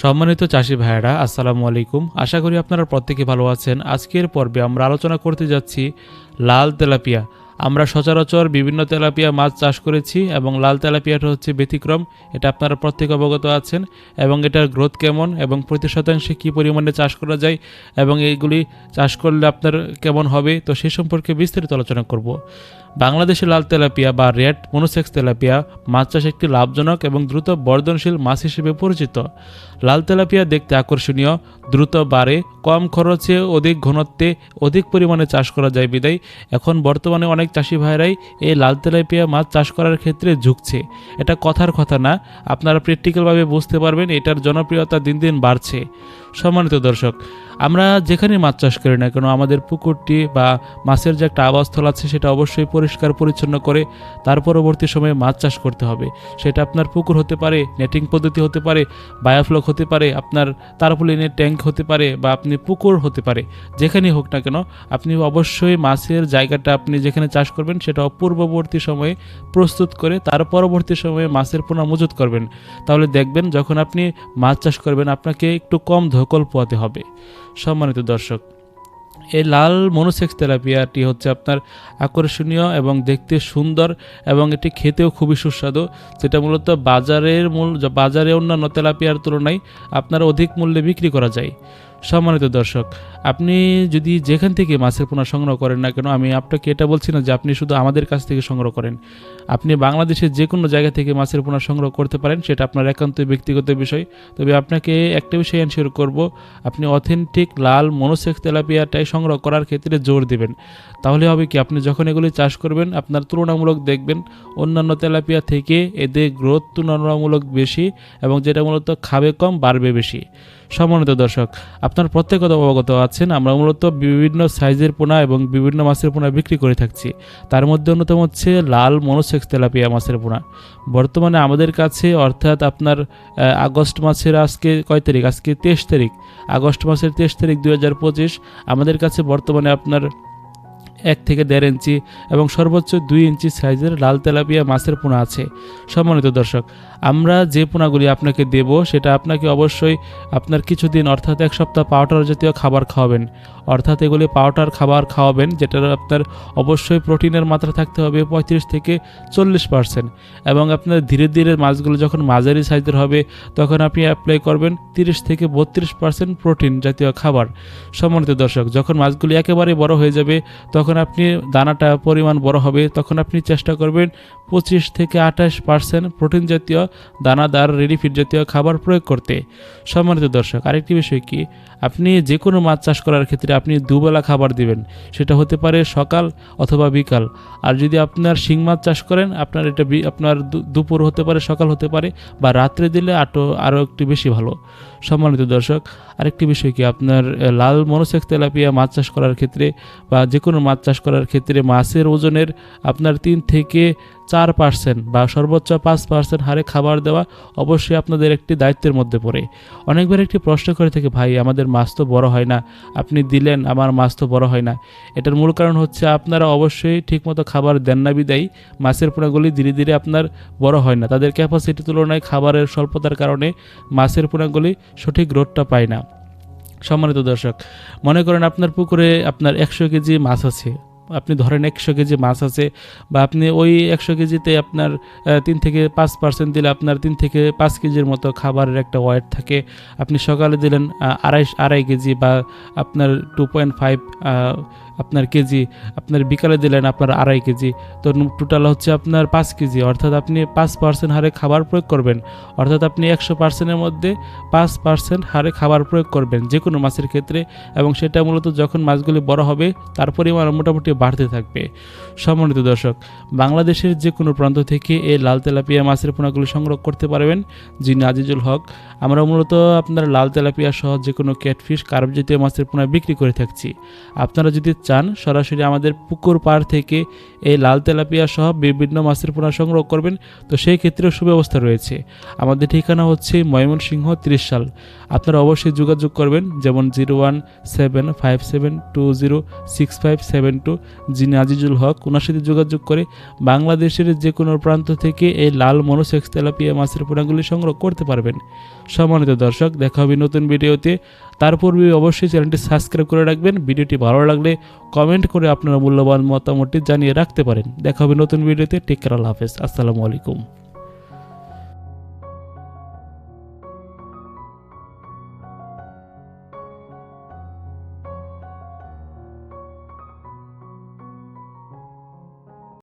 সম্মানিত চাষি ভাইয়েরা, আসসালামু আলাইকুম। আশা করি আপনারা প্রত্যেকে ভালো আছেন। আজকের পর্বে আমরা আলোচনা করতে যাচ্ছি লাল তেলাপিয়া। আমরা সচরাচর বিভিন্ন তেলাপিয়া মাছ চাষ করেছি এবং লাল তেলাপিয়াটা হচ্ছে ব্যতিক্রম, এটা আপনারা প্রত্যেকে অবগত আছেন, এবং এটার গ্রোথ কেমন এবং প্রতি শতাংশে কী পরিমাণে চাষ করা যায় এবং এইগুলি চাষ করলে আপনার কেমন হবে, তো সে সম্পর্কে বিস্তারিত আলোচনা করব। বাংলাদেশে লাল তেলাপিয়া বা রেড মনোসেক্স তেলাপিয়া মাছ চাষ একটি লাভজনক এবং দ্রুত বর্ধনশীল মাছ হিসেবে পরিচিত। লাল তেলাপিয়া দেখতে আকর্ষণীয়, দ্রুত বাড়ে, কম খরচে অধিক ঘনত্বে অধিক পরিমাণে চাষ করা যায় বিদায়। এখন বর্তমানে অনেক চাষি ভাইরাই এই লাল তেলাপিয়া মাছ চাষ করার ক্ষেত্রে ঝুঁকছে। এটা কথার কথা না, আপনারা প্র্যাকটিক্যালভাবে বুঝতে পারবেন এটার জনপ্রিয়তা দিন দিন বাড়ছে। সম্মানিত দর্শক আমরা যেখানে মাছ চাষ করি না কেন, আমাদের পুকুরটি বা মাছের যে একটা আবাসস্থল আছে সেটা অবশ্যই পরিষ্কার পরিচ্ছন্ন করে তার পরবর্তী সময়ে মাছ চাষ করতে হবে। সেটা আপনার পুকুর হতে পারে নেটিং পদ্ধতি হতে পারে বায়োফ্লক হতে পারে, আপনার তারপলিনের ট্যাঙ্ক হতে পারে বা আপনি পুকুর হতে পারে, যেখানেই হোক না কেন, আপনি অবশ্যই মাছের জায়গাটা আপনি যেখানে চাষ করবেন সেটা পূর্ববর্তী সময়ে প্রস্তুত করে তার পরবর্তী সময়ে মাছের পোনা মজুত করবেন। তাহলে দেখবেন যখন আপনি মাছ চাষ করবেন, আপনাকে একটু কম ধকল পোয়াতে হবে। সম্মানিত দর্শক, এই লাল মনোসেক্স থেরাপিয়াটি হচ্ছে আপনার আকর্ষণীয় এবং দেখতে সুন্দর এবং এটি খেতেও খুবই সুস্বাদু। যেটা মূলত বাজারের মূল, বাজারে অন্যান্য তেলাপিয়ার তুলনায় আপনার অধিক মূল্যে বিক্রি করা যায়। সম্মানিত দর্শক, আপনি যদি যেখান থেকে মাছের পোনা সংগ্রহ করেন না কেন, আমি আপনাকে এটা বলছি না যে আপনি শুধু আমাদের কাছ থেকে সংগ্রহ করেন। আপনি বাংলাদেশের যে কোনো জায়গা থেকে মাছের পোনা সংগ্রহ করতে পারেন, সেটা আপনার একান্ত ব্যক্তিগত বিষয়। তবে আপনাকে একটা বিষয় এনশিওর করব, আপনি অথেন্টিক লাল মনোসেক্স তেলাপিয়াটাই সংগ্রহ করার ক্ষেত্রে জোর দেবেন। তাহলে হবে কি, আপনি যখন এগুলি চাষ করবেন, আপনার তুলনামূলক দেখবেন, অন্যান্য তেলাপিয়া থেকে এদের গ্রোথ তুলনামূলক বেশি এবং যেটা মূলত খাবে কম, বাড়বে বেশি। সম্মানিত দর্শক, আপনার প্রত্যেক কথা অবগত আছেন, আমরা মূলত বিভিন্ন সাইজের পোনা এবং বিভিন্ন মাছের পোনা বিক্রি করে থাকছি। তার মধ্যে অন্যতম হচ্ছে লাল মনোসেক্স তেলাপিয়া মাছের পোনা। বর্তমানে আমাদের কাছে অর্থাৎ আপনার আগস্ট মাসের আজকে কয় তারিখ? আজকে তেইশ তারিখ। আগস্ট মাসের তেইশ তারিখ দু হাজার পঁচিশ। আমাদের কাছে বর্তমানে আপনার এক থেকে দেড় ইঞ্চি এবং সর্বোচ্চ দুই ইঞ্চি সাইজের লাল তেলাপিয়া মাছের পোনা আছে। সম্মানিত দর্শক, আমরা যে পোনাগুলি আপনাকে দেব, সেটা আপনাকে অবশ্যই আপনার কিছুদিন, অর্থাৎ এক সপ্তাহ পাউডার জাতীয় খাবার খাওয়াবেন। অর্থাৎ এগুলি পাউডার খাবার খাওয়াবেন, যেটার আপনার অবশ্যই প্রোটিনের মাত্রা থাকতে হবে পঁয়ত্রিশ থেকে চল্লিশ পার্সেন্ট এবং আপনার ধীরে ধীরে মাছগুলো যখন মাঝারি সাইজের হবে, তখন আপনি অ্যাপ্লাই করবেন তিরিশ থেকে বত্রিশ পার্সেন্ট প্রোটিন জাতীয় খাবার। সম্মানিত দর্শক, যখন মাছগুলি একেবারে বড় হয়ে যাবে, তখন আপনি দানাটা পরিমাণ বড় হবে, তখন আপনি চেষ্টা করবেন পঁচিশ থেকে আঠাশ পার্সেন্ট প্রোটিন জাতীয় দানাদার রেডি ফিড জাতীয় খাবার প্রয়োগ করতে। সম্মানিত দর্শক, আরেকটি বিষয় কি? আপনি যে কোনো মাছ চাষ করার ক্ষেত্রে আপনি দুবেলা খাবার দিবেন। সেটা হতে পারে সকাল অথবা বিকাল। আর যদি আপনার শিং মাছ চাষ করেন, আপনার এটা আপনার দুপুর হতে পারে, সকাল হতে পারে বা রাত্রে দিলে আটো আরও একটু বেশি ভালো। সম্মানিত দর্শক, আরেকটি বিষয় কি? আপনার লাল মনোসেক্স তেলাপিয়া মাছ চাষ করার ক্ষেত্রে বা যে কোনো মাছ চাষ করার ক্ষেত্রে মাছের ওজনের আপনার তিন থেকে চার পার্সেন্ট বা সর্বোচ্চ পাঁচ পার্সেন্ট হারে খাবার দেওয়া অবশ্যই আপনাদের একটি দায়িত্বের মধ্যে পড়ে। অনেকবার একটি প্রশ্ন করে থাকে, ভাই, আমাদের মাছ তো বড় হয় না। আপনি দিলেন, আমার মাছ তো বড় হয় না। এটার মূল কারণ হচ্ছে আপনারা অবশ্যই ঠিকমতো খাবার দেন না বিদায়ী। মাছের পোনাগুলি ধীরে ধীরে আপনার বড় হয় না। তাদের ক্যাপাসিটি তুলনায় খাবারের স্বল্পতার কারণে মাছের পোনাগুলি সঠিক গ্রোথটা পায় না। সম্মানিত দর্শক, মনে করেন আপনার পুকুরে আপনার একশো কেজি মাছ আছে, আপনি ধরেন একশো কেজি মাছ আছে বা আপনি ওই একশো কেজিতে আপনার তিন থেকে পাঁচ পার্সেন্ট দিলে আপনার তিন থেকে পাঁচ কেজির মতো খাবারের একটা ওয়েট থাকে। আপনি সকালে দিলেন আড়াই আড়াই কেজি বা আপনার টু পয়েন্ট ফাইভ আপনার কেজি, আপনার বিকালে দিলেন আপনার আড়াই কেজি, তো টোটাল হচ্ছে আপনার পাঁচ কেজি, অর্থাৎ আপনি পাঁচ পার্সেন্ট হারে খাবার প্রয়োগ করবেন। অর্থাৎ আপনি একশো পার্সেন্টের মধ্যে পাঁচ পার্সেন্ট হারে খাবার প্রয়োগ করবেন যে কোনো মাছের ক্ষেত্রে এবং সেটা মূলত যখন মাছগুলি বড় হবে তার পরিমাণ মোটামুটি বাড়তে থাকবে। সম্মানিত দর্শক, বাংলাদেশের যে কোনো প্রান্ত থেকে এই লাল তেলাপিয়া মাছের পোনাগুলি সংগ্রহ করতে পারবেন যিনি আজিজুল হক। আমরা মূলত আপনার লাল তেলাপিয়া সহ যে কোনো ক্যাটফিশ কার্প জাতীয় মাছের পোনা বিক্রি করে থাকছি। আপনারা যদি চান, সরাসরি আমাদের পুকুর পাড় থেকে এই লাল তেলাপিয়া সহ বিভিন্ন মাছের পোনা সংগ্রহ করবেন। তো সেই ক্ষেত্রেও সুব্যবস্থা রয়েছে। আমাদের ঠিকানা হচ্ছে ময়মনসিংহ ত্রিশ সাল। আপনারা অবশ্যই যোগাযোগ করবেন, যেমন zero one seven five seven two zero six five seven two. যিনি আজিজুল হক ওনার সাথে যোগাযোগ করে বাংলাদেশের যে কোনো প্রান্ত থেকে এই লাল মনোসেক্স তেলাপিয়া মাছের পোনাগুলি সংগ্রহ করতে পারবেন। সম্মানিত দর্শক, দেখা হবে নতুন ভিডিওতে। তার পূর্বে অবশ্যই চ্যানেলটি সাবস্ক্রাইব করে রাখবেন। ভিডিওটি ভালো লাগলে কমেন্ট করে আপনারা মূল্যবান মতামতটি জানিয়ে রাখতে পারেন। দেখা হবে নতুন ভিডিওতে। টেক কেয়ার, আল্লাহ হাফেজ। আসসালামু আলাইকুম।